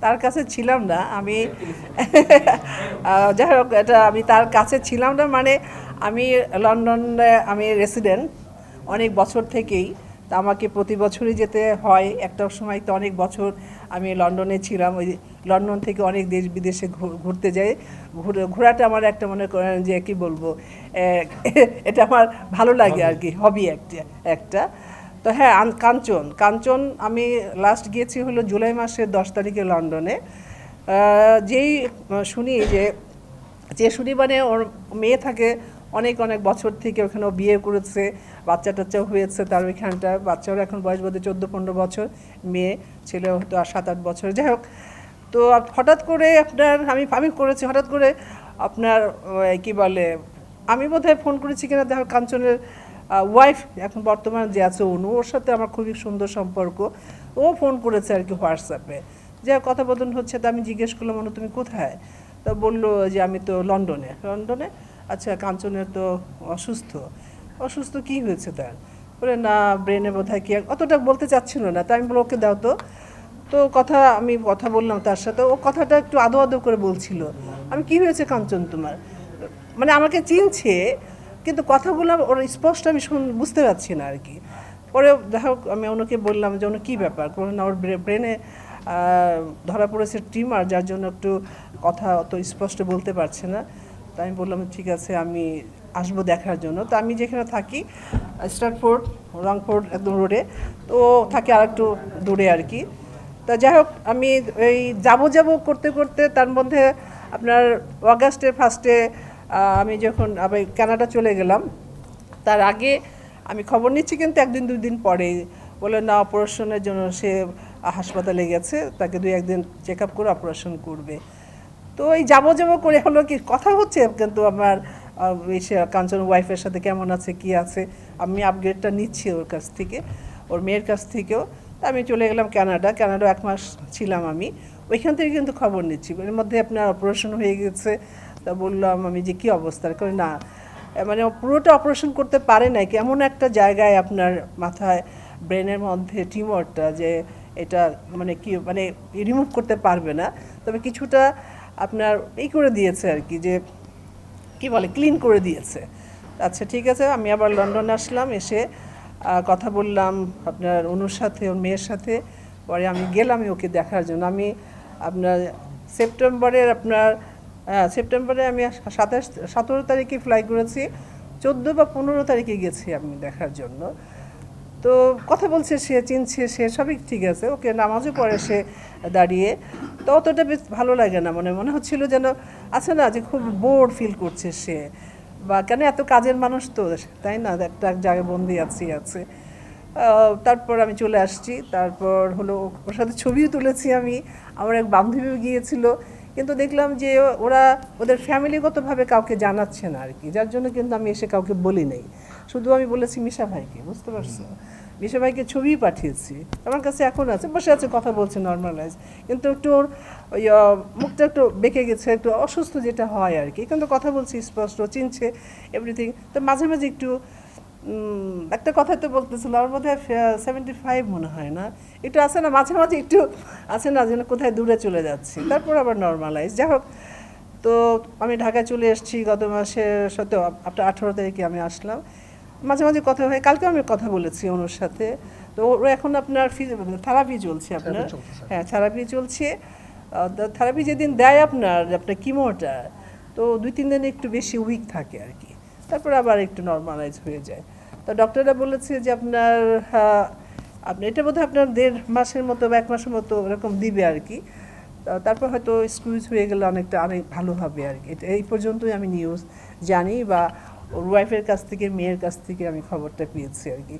তার কাছে ছিলাম না আমি যাই হোক এটা আমি তার কাছে ছিলাম না মানে আমি লন্ডনে আমি রেসিডেন্ট অনেক বছর থেকেই। তা আমাকে প্রতি বছরই যেতে হয় একটা সময় তো অনেক বছর আমি লন্ডনে ছিলাম ওই লন্ডন থেকে অনেক দেশ বিদেশে ঘু- ঘুরতে যাই। ঘুরে- ঘোরাটা আমার একটা মনে করেন যে কি বলব এটা আমার ভালো লাগে আর কি হবি একটা একটা। তো হ্যাঁ কাঞ্চন। কাঞ্চন আমি লাস্ট গিয়েছি হলো জুলাই মাসের দশ তারিখে লন্ডনে। যেই শুনি যে যে শুনি মানে ওর মেয়ে থাকে, অনেক অনেক বছর থেকে ওখানে বিয়ে করেছে বাচ্চা টাচ্চাও হয়েছে তার ওইখানটা বাচ্চারও এখন বয়স বোধহয় চোদ্দ পনেরো বছর, মেয়ে, ছেলে হয়তো আর সাত আট বছর। যাই হোক, তো হঠাৎ করে আপনার, আমি আমি করেছি, হঠাৎ করে আপনার কি বলে, আমি বোধহয় ফোন করেছি কিনা দেখো কাঞ্চনের ওয়াইফ এখন বর্তমান যে আছে অনু, ওর সাথে আমার খুবই সুন্দর সম্পর্ক। ও ফোন করেছে আর কি হোয়াটসঅ্যাপে যে কথাবোধন হচ্ছে, তো আমি জিজ্ঞেস করলাম, অনু, তুমি কোথায়? তো বলল যে আমি তো লন্ডনে। লন্ডনে? আচ্ছা কাঞ্চনের তো অসুস্থ। অসুস্থ কি হয়েছে তার? বলে, না ব্রেনে বোধ হয় কি অতটা বলতে চাচ্ছিল না। তাই আমি বলো ওকে দাও তো। তো কথা, আমি কথা বললাম তার সাথে। ও কথাটা একটু আদো আদো করে বলছিল, আমি কি হয়েছে কাঞ্চন তোমার? মানে আমাকে চিনছে কিন্তু কথাগুলো ওর স্পষ্ট আমি বুঝতে পারছি না আর কি পরে দেখো আমি ওনাকে বললাম যে ওনার কী ব্যাপার? কোনো না, ওর ব্রেনে ধরা পড়েছে টিমার যার জন্য একটু কথা অত স্পষ্ট বলতে পারছে না। তাই আমি বললাম, ঠিক আছে, আমি আসব দেখার জন্য। তো আমি যেখানে থাকি স্টারফোর্ড রংপুর, একদম রোডে, তো থাকে আর একটু দূরে আর কি তা যাই হোক, আমি এই যাব যাব করতে করতে তার মধ্যে আপনার অগাস্টের ফার্স্টে আমি যখন আবার কানাডা চলে গেলাম, তার আগে আমি খবর নিচ্ছি কিন্তু একদিন দুই দিন পরে বলে, না, অপারেশনের জন্য সে হাসপাতালে গেছে, তাকে দুই, একদিন চেক আপ করে অপারেশন করবে। তো এই যাব যাব করে হলো কি, কথা হচ্ছে কিন্তু আমার কাঞ্চন ওয়াইফের সাথে কেমন আছে, কি আছে, আমি আপগ্রেডটা নিচ্ছি ওর কাছ থেকে, ওর মেয়ের কাছ থেকেও। আমি চলে গেলাম কানাডা কানাডা এক মাস ছিলাম আমি। ওইখান থেকে কিন্তু খবর নিচ্ছি। এর মধ্যে আপনার অপারেশন হয়ে গেছে তা বললাম আমি যে কী অবস্থা? করে না। মানে পুরোটা অপারেশন করতে পারে নাই এমন একটা জায়গায় আপনার মাথায় ব্রেনের মধ্যে টিউমারটা যে এটা মানে কি মানে রিমুভ করতে পারবে না। তবে কিছুটা আপনার এই করে দিয়েছে আর কি, যে কি বলে ক্লিন করে দিয়েছে। আচ্ছা ঠিক আছে, আমি আবার লন্ডন আসলাম, এসে কথা বললাম আপনার অনুর সাথে, ওর মেয়ের সাথে। পরে আমি গেলাম ওকে দেখার জন্য। আমি আপনার সেপ্টেম্বরের আপনার সেপ্টেম্বরে আমি সাতাশ, সতেরো তারিখে ফ্লাই করেছি। চোদ্দ বা পনেরো তারিখে গেছি আমি দেখার জন্য। তো কথা বলছে সে, চিনছে সে, সবই ঠিক আছে। ওকে নামাজও পড়ে সে দাঁড়িয়ে। তো অতটা বেশ ভালো লাগে না। মনে মনে হচ্ছিল যেন আছে না যে খুব বোর ফিল করছে সে। বা কেন এত কাজের মানুষ তো? তাই না? একটা এক জায়গায় বন্দি আছি, আছে। তারপর আমি চলে আসছি। তারপর হলো ওর সাথে ছবিও তুলেছি আমি। আমার এক বান্ধবীও গিয়েছিল। কিন্তু দেখলাম যে ওরা ওদের ফ্যামিলিগতভাবে কাউকে জানাচ্ছে না আর কি, যার জন্য কিন্তু আমি এসে কাউকে বলি নাই। শুধু আমি বলেছি মিশা ভাইকে, বুঝতে পারছ? মিশা ভাইকে ছবি পাঠিয়েছি, আমার কাছে এখন আছে, বসে আছে, কথা বলছে নর্মালাইজ কিন্তু একটু ওর ওই মুখটা একটু বেঁকে গেছে, একটু অসুস্থ যেটা হয় আর কি, কিন্তু কথা বলছি, স্পষ্ট, চিনছে এভরিথিং তো মাঝে মাঝে একটু একটা কথা তো বলতেছিল আমার বোধ হয় সেভেন্টি ফাইভ মনে হয় না। একটু আছে না মাঝে মাঝে একটু আছে না যেন কোথায় দূরে চলে যাচ্ছি। তারপর আবার নর্মালাইজ যাই হোক তো আমি ঢাকায় চলে এসেছি গত মাসের সাথে আপনার আঠেরো তারিখে আমি আসলাম। মাঝে মাঝে কথা হয় কালকে আমি কথা বলেছি ওনার সাথে। তো ও এখন আপনার থেরাপি চলছে আপনার? হ্যাঁ থেরাপি চলছে। থেরাপি যেদিন দেয় আপনার আপনার কিমোটা তো দুই তিন দিন একটু বেশি উইক থাকে আর কি। তারপর আবার একটু নর্মালাইজ হয়ে যায়। তো ডক্টররা বলেছে যে আপনার আপনি এটা বোধহয় আপনার দেড় মাসের মতো বা এক মাসের মতো ওরকম দিবে আর কি। তারপর হয়তো স্কুইজ হয়ে গেলে অনেকটা অনেক ভালো হবে আর কি। এই পর্যন্তই আমি নিউজ জানি বা ওর ওয়াইফের কাছ থেকে, মেয়ের কাছ থেকে আমি খবরটা পেয়েছি আর কি।